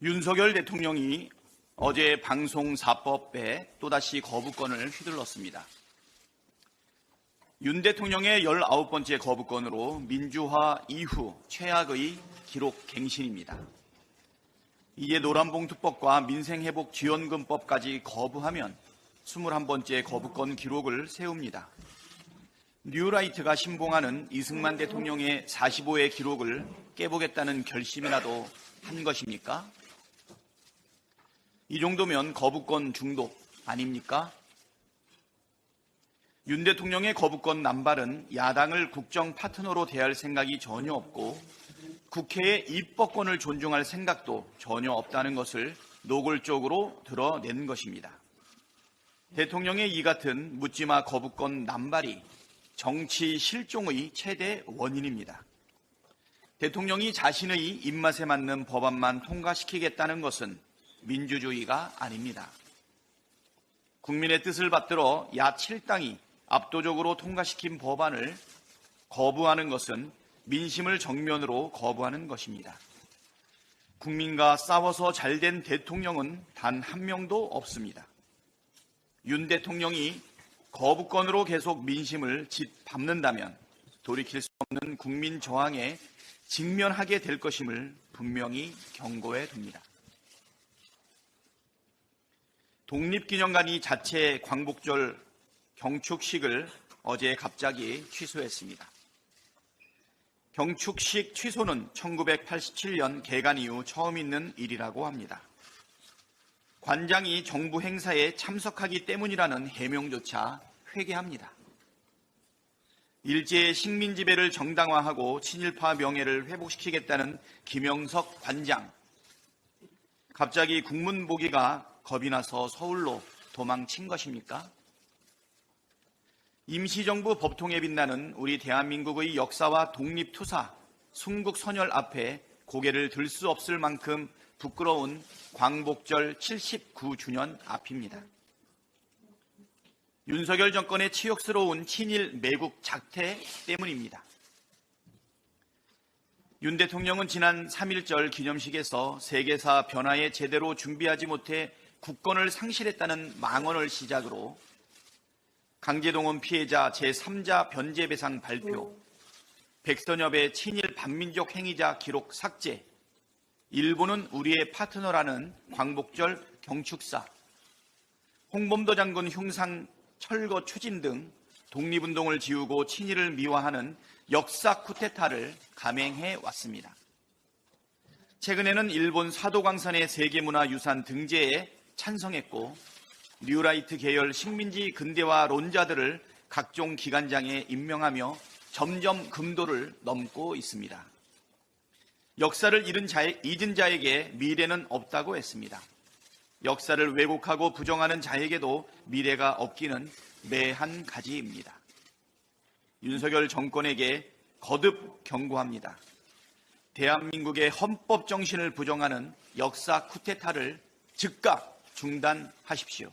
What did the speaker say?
윤석열 대통령이 어제 방송사법에 또다시 거부권을 휘둘렀습니다. 윤 대통령의 19번째 거부권으로 민주화 이후 최악의 기록 갱신입니다. 이에 노란봉투법과 민생회복지원금법까지 거부하면 21번째 거부권 기록을 세웁니다. 뉴라이트가 신봉하는 이승만 대통령의 45회 기록을 깨보겠다는 결심이라도 한 것입니까? 이 정도면 거부권 중독 아닙니까? 윤 대통령의 거부권 남발은 야당을 국정 파트너로 대할 생각이 전혀 없고 국회의 입법권을 존중할 생각도 전혀 없다는 것을 노골적으로 드러낸 것입니다. 대통령의 이 같은 묻지마 거부권 남발이 정치 실종의 최대 원인입니다. 대통령이 자신의 입맛에 맞는 법안만 통과시키겠다는 것은 민주주의가 아닙니다. 국민의 뜻을 받들어 야 7당이 압도적으로 통과시킨 법안을 거부하는 것은 민심을 정면으로 거부하는 것입니다. 국민과 싸워서 잘된 대통령은 단 한 명도 없습니다. 윤 대통령이 거부권으로 계속 민심을 짓밟는다면 돌이킬 수 없는 국민 저항에 직면하게 될 것임을 분명히 경고해 둡니다. 독립기념관 이 자체 광복절 경축식을 어제 갑자기 취소했습니다. 경축식 취소는 1987년 개관 이후 처음 있는 일이라고 합니다. 관장이 정부 행사에 참석하기 때문이라는 해명조차 회개합니다. 일제의 식민 지배를 정당화하고 친일파 명예를 회복시키겠다는 김영석 관장. 갑자기 국문보기가 겁이 나서 서울로 도망친 것입니까? 임시정부 법통에 빛나는 우리 대한민국의 역사와 독립투사, 순국선열 앞에 고개를 들 수 없을 만큼 부끄러운 광복절 79주년 앞입니다. 윤석열 정권의 치욕스러운 친일 매국 작태 때문입니다. 윤 대통령은 지난 3.1절 기념식에서 세계사 변화에 제대로 준비하지 못해 국권을 상실했다는 망언을 시작으로 강제동원 피해자 제3자 변제배상 발표, 백선엽의 친일 반민족 행위자 기록 삭제, 일본은 우리의 파트너라는 광복절 경축사, 홍범도 장군 흉상 철거 추진 등 독립운동을 지우고 친일을 미화하는 역사 쿠데타를 감행해 왔습니다. 최근에는 일본 사도광산의 세계문화유산 등재에 찬성했고 뉴라이트 계열 식민지 근대화 론자들을 각종 기관장에 임명하며 점점 금도를 넘고 있습니다. 역사를 잃은 자에, 잊은 자에게 미래는 없다고 했습니다. 역사를 왜곡하고 부정하는 자에게도 미래가 없기는 매한 가지입니다. 윤석열 정권에게 거듭 경고합니다. 대한민국의 헌법 정신을 부정하는 역사 쿠데타를 즉각 중단하십시오.